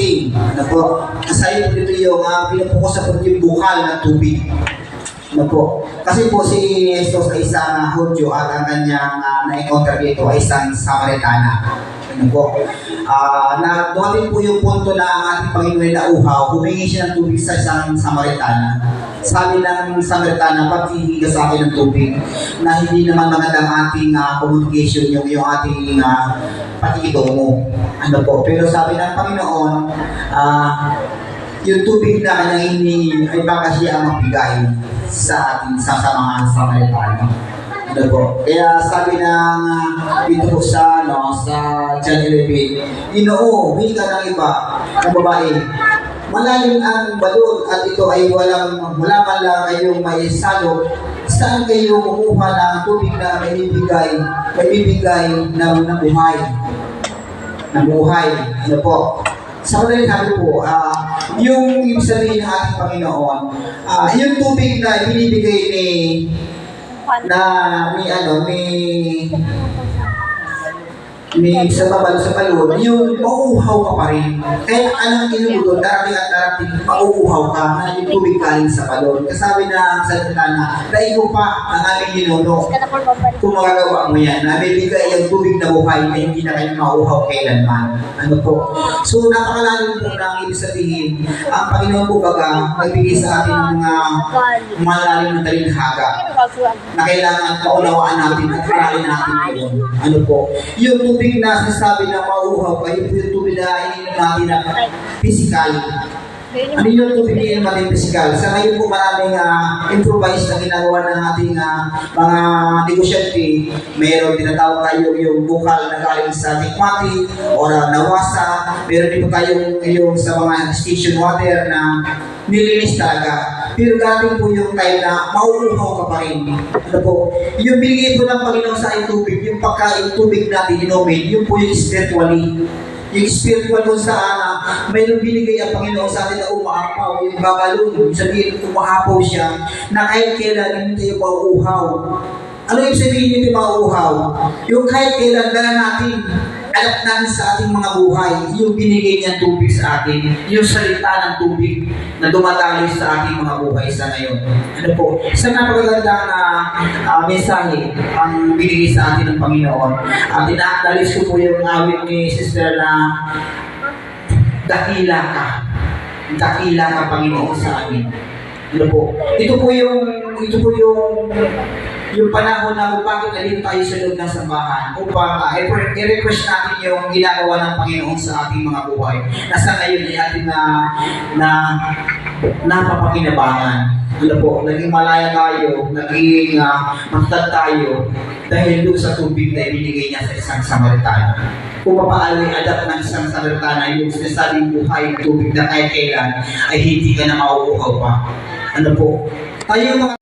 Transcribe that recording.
Sing. Ano po? Kasali po dito yung uh, pinupukusan po yung bukal ng tubig. Ano po? Kasi po si Jesus ay isang Hudyo at ang kanyang uh, na-encounter dito ay isang Samaritana. Ano po? Ah, na dumating po yung punto na ang ating Panginoon ay nauhaw, humingi siya ng tubig sa isang Samaritana. Sabi ng Samaritana, paghihingi ka sa akin ng tubig na hindi naman magandang ating ah, communication yung, yung ating uh, pakikitungo. Ano po? Pero sabi ng Panginoon, ah, yung tubig na kanyang hinihingi ay baka siya ang magbigay sa ating sa, sa mga Samaritano. Ano po? Kaya sabi ng ah, dito po sa ano sa John 11, Ginoo, hindi ka ng iba ng babae. Malalim ang balon at ito ay walang wala man lang kayong may salo. Saan kayo kumuha ng tubig na may bibigay, may bibigay ng, ng buhay? Ng buhay. Ano po? Sa madaling sabi po, ah, yung ibig sabihin ng ating Panginoon, ah, yung tubig na binibigay ni na may ano, may may sa babalo sa balon, yung mauuhaw ka pa rin. Kaya anong inubo doon, darating at darating, mauuhaw ka na yung tubig galing sa balon. Kasabi na sa salita na, naigo pa ang aming ninuno kung magagawa mo yan, na may bigay yung tubig na buhay na hindi na kayo mauuhaw kailanman. Ano po? So, napakalalim po na ang ibig sabihin, ang Panginoon po baga, nagbigay sa atin mga malalim na talinhaga na kailangan maunawaan natin at karalin natin yun. Ano po? Yung tubig na sinasabi na mauuhaw kayo po yung tubig na ininom natin na physical. Ano yung tubig na ininom natin physical? Sa ngayon po maraming uh, improvise na ginagawa ng ating ah, mga negosyante. Mayroon tinatawag tayo yung bukal na galing sa Tikmati o uh, Nawasa. Meron din po tayong yung sa mga station water na nilinis talaga. Pero dating po yung time na mauuhaw ka pa rin. Ano po? Yung binigay po ng Panginoon sa ating tubig, yung pagkain tubig natin inumin, yun po yung spiritually. Yung spiritual kung saan uh, mayroong binigay ang Panginoon sa atin na umaapaw, yung babalon, yung sabihin umaapaw siya, na kahit kailan hindi tayo mauuhaw. Ano yung sabihin nito mauuhaw? Yung kahit kailan dala natin, alam natin sa ating mga buhay, yung binigay niyang tubig sa atin, yung salita ng tubig na dumadali sa ating mga buhay sa ngayon. Ano po? Isang napakaganda na uh, mensahe ang binigay sa atin ng Panginoon. At inaakdalis ko po yung awit ni Sister na dakila ka. Dakila ka, Panginoon, sa amin. Ano po? Ito po yung, ito po yung yung panahon na kung bakit nalito tayo sa loob ng sambahan upang uh, i-request natin yung ginagawa ng Panginoon sa ating mga buhay. Nasa ngayon ay ating na, na napapakinabangan. Ano po, naging malaya tayo, naging uh, matatag tayo dahil doon sa tubig na ibinigay niya sa isang Samaritano. Kung papaano i-adapt ng isang Samaritana yung sinasabing buhay tubig na kahit kailan ay hindi ka na mauuhaw pa. Ano po, tayo mga